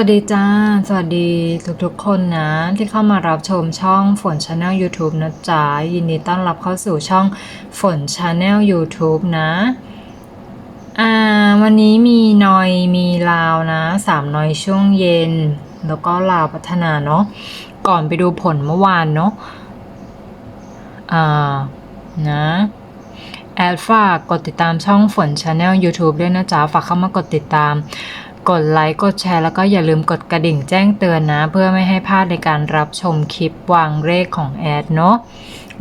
วัสดีจ้า สวัสดีทุกๆคนนะ ที่เข้ามารับชมช่องฝนชาแนล YouTube นะจ๊ะ ยินดีต้อนรับเข้าสู่ช่องฝนชาแนล YouTube นะอ่าวันนี้มีนอยมีลาวนะสามนอยช่วงเย็น แล้วก็ลาวพัฒนาเนาะก่อนไปดูผลเมื่อวานเนาะอ่านะแอดฝากกดติดตามช่องฝนชาแนล YouTube ด้วยนะจ๊ะ ฝากเข้ามากดติดตาม กดไลค์กดแชร์แล้วก็อย่าลืมกดกระดิ่งแจ้งเตือนนะ เพื่อไม่ให้พลาดในการรับชมคลิปวางเลขของแอดเนาะ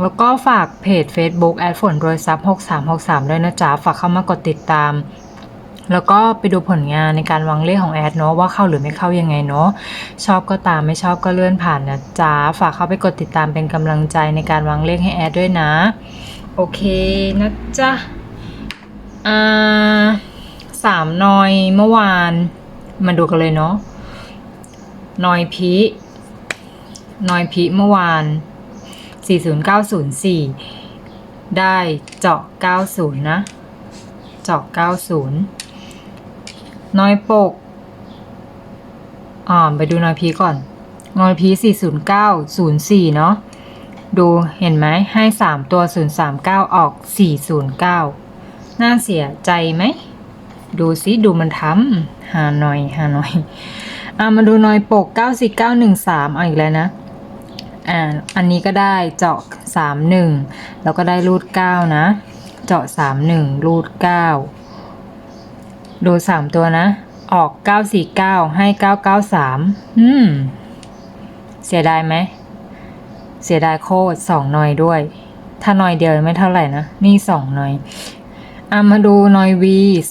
แล้วก็ฝากเพจ Facebook แอดฝนโรยซับ6363 ด้วยนะจ๊ะ ฝากเข้ามากดติดตาม แล้วก็ไปดูผลงานในการวางเลขของแอดเนาะว่าเข้าหรือไม่เข้ายังไงเนาะชอบก็ตามไม่ชอบก็เลื่อนผ่านนะจ๊ะ ฝากเข้าไปกดติดตามเป็นกำลังใจในการวางเลขให้แอดด้วยนะ โอเคนะจ๊ะอ่า สามนอยเมื่อวาน มาดูกันเลยเนาะนอยพีนอยพีเมื่อวาน 40904 ได้เจาะ 90 นะ เจาะ 90 นอยปกอ่าไปดูนอยพีก่อน นอยพี40904 เนาะดูเห็นไหมให้ 3 ตัว 039 ออก 409 น่าเสียใจไหม ดูสิดูมันทำหาหน่อยหาหน่อยอ่ามาดูหน่อยปก 94913เอาอีกแล้วนะอ่าอันนี้ก็ได้เจาะ 31 แล้วก็ได้รูด 9 นะ เจาะ 31 รูด 9 ดู 3 ตัวนะ ออก 949 ให้ 993 อืม เสียดายไหม เสียดายโคตรสองหน่อยด้วย ถ้าหน่อยเดียวไม่เท่าไหร่นะ นี่สองหน่อย อามาดูนอย V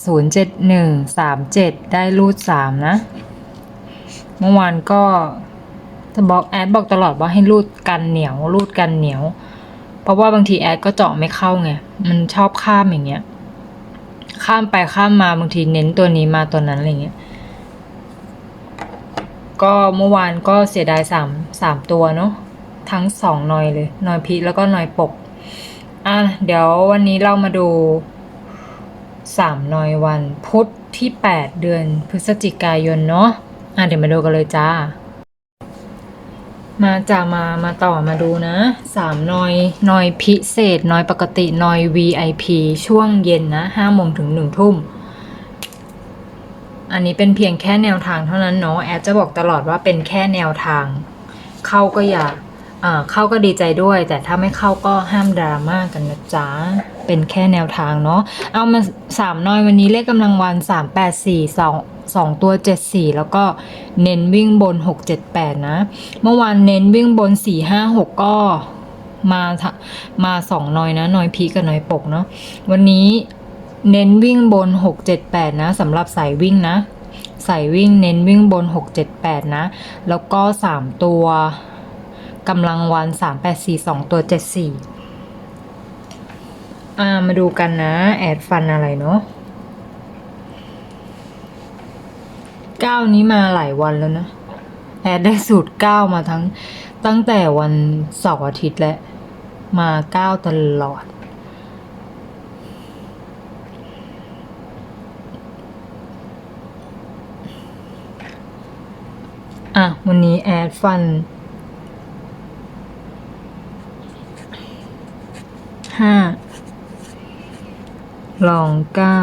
ศูนย์เจ็ดหนึ่งสามเจ็ดได้รูดสามนะ เมื่อวานก็จะบอกแอดบอกตลอดว่าให้รูดกันเหนียวรูดกันเหนียว เพราะว่าบางทีแอดก็เจาะไม่เข้าไง มันชอบข้ามอย่างเงี้ย ข้ามไปข้ามมาบางทีเน้นตัวนี้มาตัวนั้นอะไรเงี้ย ก็เมื่อวานก็เสียดายสามสามตัวเนาะทั้งสองนอยเลยนอยพีแล้วก็นอยปกอะเดี๋ยววันนี้เรามาดู สามนอยวันพุธที่แปดเดือนพฤศจิกายนเนาะอะเดี๋ยวมาดูกันเลยจ้า มาจ้ามามาต่อมาดูนะสามนอยนอยพิเศษนอยปกตินอย VIP ช่วงเย็นนะห้าโมงถึงหนึ่งทุ่มอันนี้เป็นเพียงแค่แนวทางเท่านั้นเนาะแอดจะบอกตลอดว่าเป็นแค่แนวทาง เข้าก็อย่า เข้าก็ดีใจด้วย แต่ถ้าไม่เข้าก็ห้ามดราม่ากันนะจ๊ะ เป็นแค่แนวทางเนาะเอามาสามน้อยวันนี้เลขกำลังวันสามแปดสี่สองสองตัวเจ็ดสี่แล้วก็เน้นวิ่งบนหกเจ็ดแปดนะ เมื่อวานเน้นวิ่งบนสี่ห้าหกก็มามาสองน้อยนะน้อยพีกับน้อยปกเนาะวันนี้เน้นวิ่งบนหกเจ็ดแปดนะสำหรับสายวิ่งนะสายวิ่งเน้นวิ่งบนหกเจ็ดแปดนะ แล้วก็สามตัว กำลังวันสามแปดสี่สองตัวเจ็ดสี่อ่ามาดูกันนะ แอดฟันอะไรเนาะเก้านี้มาหลายวันแล้วนะ แอดได้สูตรเก้ามาทั้งตั้งแต่วันเสาร์อาทิตย์และมาเก้าตลอดอะ วันนี้แอดฟัน ห้าลองเก้า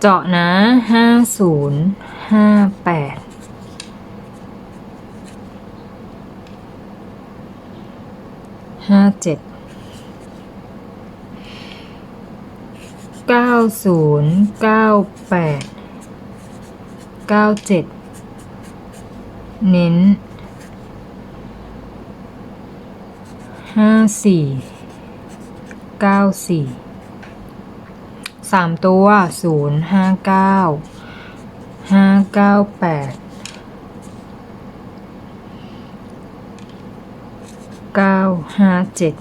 เจาะนะห้าศูนย์ห้าแปดห้าเจ็ดเก้าศูนย์เก้าแปดเก้าเจ็ดเน้น ห้าสี่เก้าสี่สามตัวศูนย์ห้าเก้าห้าเก้าแปดเก้าห้าเจ็ด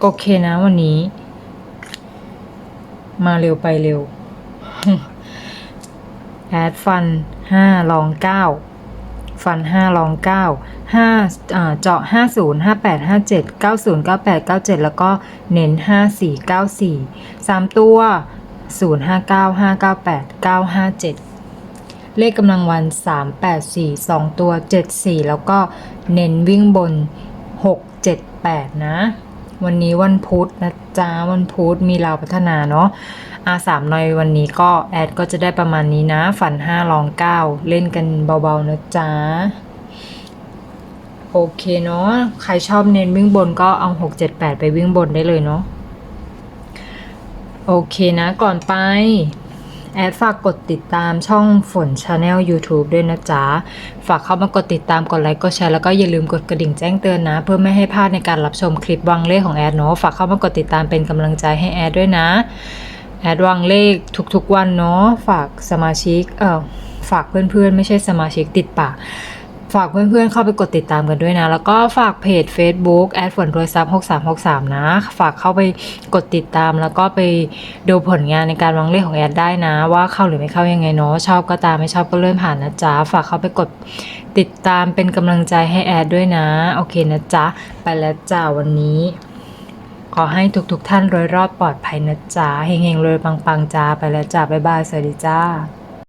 โอเคนะวันนี้ มาเร็วไปเร็ว แอดฟัน ห้าลองเก้าฟันห้าลองเก้าห้าอ่าเจาะห้าศูนย์ห้าแปดห้าเจ็ดเก้าศูนย์เก้าแปดเก้าเจ็ดแล้วก็เน้นห้าสี่เก้าสี่สามตัวศูนย์ห้าเก้าห้าเก้าแปดเก้าห้าเจ็ดเลขกำลังวันสามแปดสี่สองตัวเจ็ดสี่แล้วก็เน้นวิ่งบนหกเจ็ดแปดนะ วันนี้วันพุธนะจ๊ะวันพุธมีเราพัฒนาเนาะอาสามหน่อยวันนี้ก็แอดก็จะได้ประมาณนี้นะ ฝันห้าลองเก้าเล่นกันเบาๆนะจ๊ะโอเคเนาะใครชอบเน้นวิ่งบนก็เอาหกเจ็ดแปดไปวิ่งบนได้เลยเนาะโอเคนะก่อนไป แอดฝากกดติดตามช่องฝนชาแนล YouTube ด้วยนะจ๊ะ ฝากเข้ามากดติดตามกดไลค์กดแชร์แล้วก็อย่าลืมกดกระดิ่งแจ้งเตือนนะ เพื่อไม่ให้พลาดในการรับชมคลิปวางเลขของแอดเนาะฝากเข้ามากดติดตามเป็นกำลังใจให้แอดด้วยนะ แอดวางเลขทุกๆวันเนาะฝากสมาชิกเออฝากเพื่อนๆ ไม่ใช่สมาชิกติดปาก ฝากเพื่อนๆเข้าไปกดติดตามกันด้วยนะ แล้วก็ฝากเพจ Facebook แอดฝนโรยซับ6363 นะ ฝากเข้าไปกดติดตามแล้วก็ไปดูผลงานในการวางเลขของแอดได้นะ ว่าเข้าหรือไม่เข้ายังไงเนาะชอบก็ตามไม่ชอบก็เลื่อนผ่านนะจ๊ะ ฝากเข้าไปกดติดตามเป็นกำลังใจให้แอดด้วยนะ โอเคนะจ๊ะ ไปแล้วจ้าวันนี้ ขอให้ทุกๆท่านรวยรอดปลอดภัยนะจ๊ะเฮงๆรวยปังๆจ้าไปแล้วจ้าบ๊ายบายสวัสดีจ้า